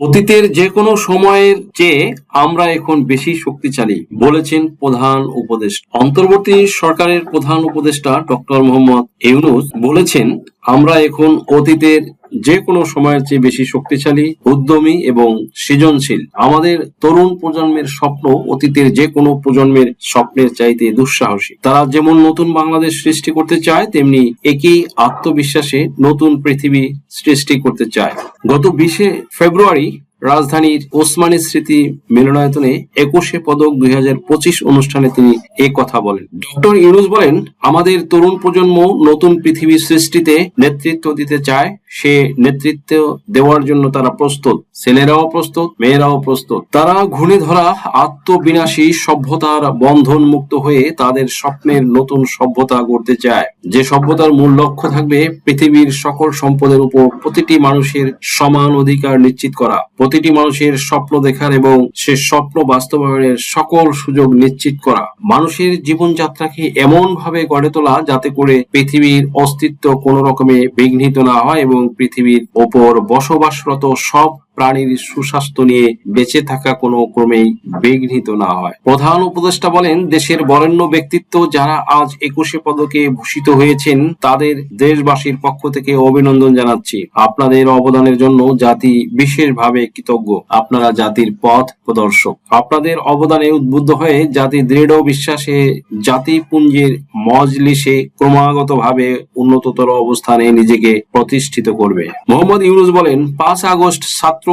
অতীতের যে কোনো সময়ের চেয়ে আমরা এখন বেশি শক্তিশালী, বলেছেন প্রধান উপদেষ্টা। অন্তর্বর্তী সরকারের প্রধান উপদেষ্টা ডক্টর মোহাম্মদ ইউনুস বলেছেন, আমরা এখন অতীতের যে কোনো সময়ের চেয়ে বেশি শক্তিশালী, উদ্যমী এবং সৃজনশীল আমাদের তরুণ প্রজন্মের স্বপ্ন অতীতের যে কোনো প্রজন্মের স্বপ্নের চাইতে দুঃসাহসী। তারা যেমন নতুন বাংলাদেশ সৃষ্টি করতে চায়, তেমনি একই আত্মবিশ্বাসে নতুন পৃথিবী সৃষ্টি করতে চায়। গত বিশে ফেব্রুয়ারি রাজধানীর ওসমানী স্মৃতি মিলনায়তনে একুশে পদক দুই হাজার পঁচিশ অনুষ্ঠানে তিনি এই কথা বলেন। ডক্টর ইউনুস বলেন, আমাদের তরুণ প্রজন্ম নতুন পৃথিবী সৃষ্টিতে নেতৃত্ব দিতে চায় সে নেতৃত্ব দেওয়ার জন্য তারা প্রস্তুত, ছেলেরাও প্রস্তুত, মেয়েরাও প্রস্তুত। তারা ঘুণে ধরা, আত্মবিনাশী সভ্যতার বন্ধন মুক্ত হয়ে তাদের স্বপ্নের নতুন সভ্যতা গড়তে চায়। যে সভ্যতার মূল লক্ষ্য থাকবে পৃথিবীর সকল সম্পদের উপর প্রতিটি মানুষের সমান অধিকার নিশ্চিত করা। প্রতিটি মানুষের স্বপ্ন দেখার এবং সে স্বপ্ন বাস্তবায়নের সকল সুযোগ নিশ্চিত করা। মানুষের জীবনযাত্রাকে এমন ভাবে গড়ে তোলা যাতে করে পৃথিবীর অস্তিত্ব কোনো রকমে বিঘ্নিত না হয় এবং পৃথিবীর ওপর বসবাসরত সব প্রাণীর সুস্বাস্থ্য নিয়ে বেঁচে থাকা কোনো ক্রমেই বিঘ্নিত না হয়। প্রধান উপদেষ্টা বলেন, দেশের বরেণ্য ব্যক্তিত্ব যারা আজ একুশে পদকে ভূষিত হয়েছেন, তাদের দেশবাসীর পক্ষ থেকে অভিনন্দন জানাচ্ছি। আপনাদের অবদানের জন্য জাতি বিশেষভাবে কৃতজ্ঞ। আপনারা জাতির পথ প্রদর্শক। আপনাদের অবদানে উদ্বুদ্ধ হয়ে জাতি দৃঢ় বিশ্বাসে জাতিপুঞ্জের মজলিসে ক্রমাগতভাবে উন্নততর অবস্থানে নিজেকে প্রতিষ্ঠিত করবে। মোহাম্মদ ইউনুস বলেন, পাঁচ আগস্ট ছাত্র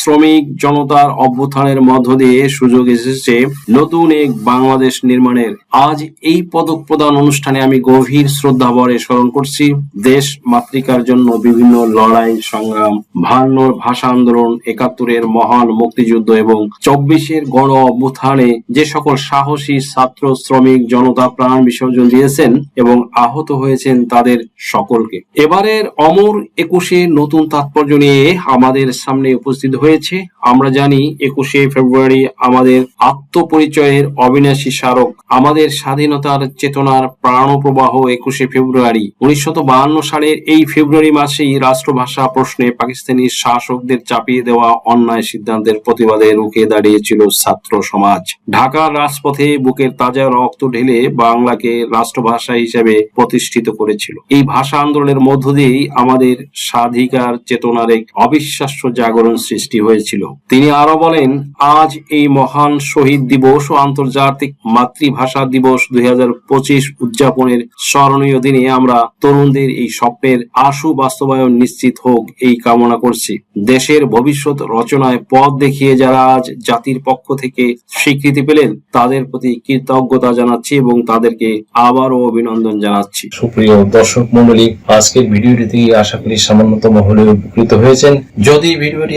শ্রমিক জনতার অভ্যুত্থানের মধ্য দিয়ে সুযোগ এসেছে নতুন এক বাংলাদেশ নির্মাণের। আজ এই পদক প্রদান অনুষ্ঠানে আমি গভীর শ্রদ্ধা ভরে স্মরণ করছি দেশ মাতৃকার জন্য বিভিন্ন লড়াই, সংগ্রাম ভান্নর ভাষা আন্দোলন, একাত্তরের মহান মুক্তিযুদ্ধ এবং চব্বিশের গণ অভ্যুত্থানে যে সকল সাহসী ছাত্র শ্রমিক জনতা প্রাণ বিসর্জন দিয়েছেন এবং আহত হয়েছেন তাদের সকলকে। এবারের অমর একুশে নতুন তাৎপর্য নিয়ে আমাদের সামনে উপস্থিত হয়েছে। আমরা জানি একুশে ফেব্রুয়ারি আমাদের আত্মপরিচয়ের অবিনাশী স্মারক, আমাদের স্বাধীনতার চেতনার প্রাণপ্রবাহ একুশে ফেব্রুয়ারি। উনিশশত সালের এই ফেব্রুয়ারি মাসেই রাষ্ট্রভাষা প্রশ্নে পাকিস্তানি শাসকদের চাপিয়ে দেওয়া অন্যায় সিদ্ধান্তের প্রতিবাদে রুখে দাঁড়িয়েছিল ছাত্র সমাজ। ঢাকার রাজপথে বুকের তাজা রক্ত ঢেলে বাংলাকে রাষ্ট্রভাষা হিসেবে প্রতিষ্ঠিত করেছিল। এই ভাষা আন্দোলনের মধ্য দিয়েই আমাদের স্বাধিকার চেতনার এক অবিশ্বাস্য জাগরণ সৃষ্টি হয়েছিল। তিনি আরও বলেন, আজ এই মহান শহীদ দিবস ও আন্তর্জাতিক মাতৃভাষা দিবস দুই উদযাপনের স্মরণীয় দিনে আমরা তরুণদের এই স্বপ্নের আশু বাস্তবায়ন নিশ্চিত হোক এই কামনা করছি। দেশের ভবিষ্যৎ রচনায় পথ দেখিয়ে যারা আজ জাতির পক্ষ থেকে স্বীকৃতি পেলেন, তাদের প্রতি কৃতজ্ঞতা জানাচ্ছি এবং তাদেরকে আবারও অভিনন্দন জানাচ্ছি। সুপ্রিয় দর্শক মন্ডলী আজকের ভিডিওটি থেকে আশা করি সামান্যতম হলেও উপকৃত হয়েছেন। যদি ভিডিওটি